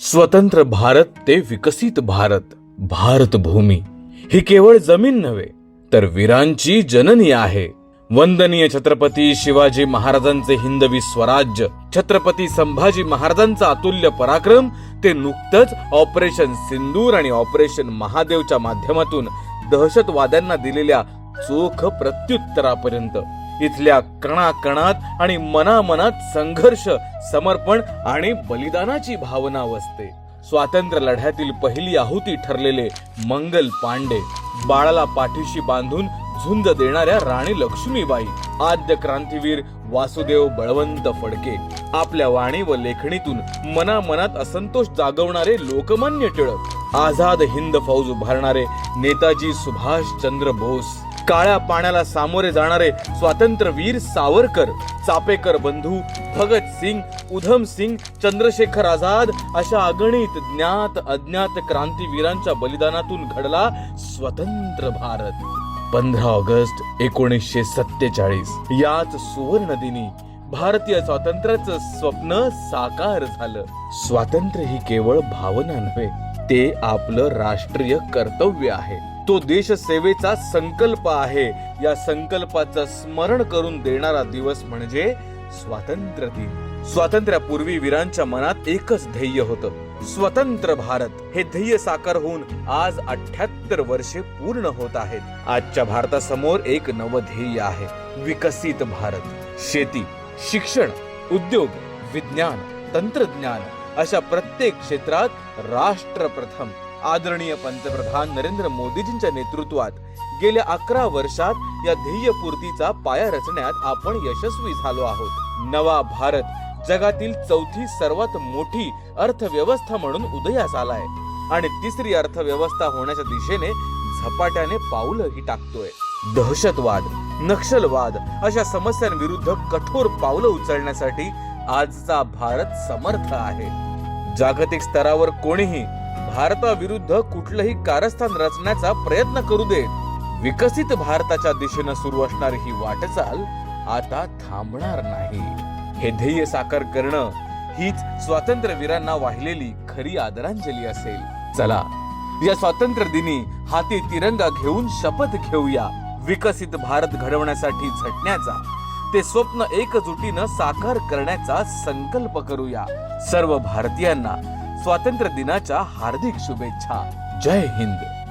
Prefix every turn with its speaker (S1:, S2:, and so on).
S1: स्वतंत्र भारत ते विकसित भारत भारत भूमी. ही केवळ जमीन नव्हे तर वीरांची जननी आहे. वंदनीय छत्रपती शिवाजी महाराजांचे हिंदवी स्वराज्य छत्रपती संभाजी महाराजांचा अतुल्य पराक्रम ते नुकतंच ऑपरेशन सिंदूर आणि ऑपरेशन महादेवच्या माध्यमातून दहशतवाद्यांना दिलेल्या चोख प्रत्युत्तरापर्यंत. इथल्या कणाकणात आणि मनामनात संघर्ष समर्पण आणि बलिदानाची भावना वसते. स्वातंत्र्य लढ्यातील पहिली आहुती ठरलेले मंगल पांडे बाळाला पाठीशी बांधून झुंज देणाऱ्या राणी लक्ष्मीबाई आद्य क्रांतीवीर वासुदेव बळवंत फडके आपल्या वाणी व लेखणीतून मनामनात असंतोष जागवणारे लोकमान्य टिळक आझाद हिंद फौज उभारणारे नेताजी सुभाष चंद्र बोस काळ्या पाण्याला सामोरे जाणारे स्वातंत्र्यवीर सावरकर चापेकर बंधू भगत सिंग उधम सिंग चंद्रशेखर आझाद अशा अगणित ज्ञात अज्ञात क्रांतीवीरांच्या बलिदानातून घडला स्वतंत्र भारत. पंधरा ऑगस्ट एकोणीसशे सत्तेचाळीस याच सुवर्ण दिनी भारतीय स्वातंत्र्याचं स्वप्न साकार झालं. स्वातंत्र्य ही केवळ भावना नव्हे ते आपलं राष्ट्रीय कर्तव्य आहे. तो देश सेवेचा संकल्प आहे. या संकल्पाचं स्मरण करून देणारा दिवस म्हणजे स्वातंत्र्य दिन. स्वातंत्र्यापूर्वी वीरांच्या मनात एकच ध्येय होतं. स्वतंत्र भारत. हे ध्येय साकार होऊन आज अठ्याहत्तर वर्षे पूर्ण होत आहेत. आजच्या भारतासमोर एक नवं ध्येय आहे. विकसित भारत. शेती शिक्षण उद्योग विज्ञान तंत्रज्ञान अशा प्रत्येक क्षेत्रात राष्ट्र प्रथम आदरणीय पंतप्रधान नरेंद्र मोदीजींच्या नेतृत्वात गेल्या अकरा वर्षात या ध्येयपूर्तीचा पाया रचण्यात आपण यशस्वी झालो आहोत. नवा भारत जगातील चौथी सर्वात मोठी अर्थव्यवस्था म्हणून उदयास आलाय. आणि तिसरी अर्थव्यवस्था होण्याच्या दिशेने झपाट्याने पाऊलही टाकतोय. दहशतवाद नक्षलवाद अशा समस्यांविरुद्ध कठोर पावलं उचलण्यासाठी आजचा भारत समर्थ आहे. जागतिक स्तरावर कोणीही भारताविरुद्ध कुठलंही कारस्थान रचण्याचा प्रयत्न करू दे. विकसित भारताच्या दिशेनं सुरू असणारी ही वाटचाल आता थांबणार नाही. हे ध्येय साकार करणं हीच स्वातंत्र्यवीरांना वाहिलेली खरी आदरांजली असेल. चला या स्वातंत्र्य दिनी हाती तिरंगा घेऊन शपथ घेऊया. विकसित भारत घडवण्यासाठी झटण्याचा ते स्वप्न एकजुटीनं साकार करण्याचा संकल्प करूया. सर्व भारतीयांना स्वातंत्र्य दिनाच्या हार्दिक शुभेच्छा. जय हिंद.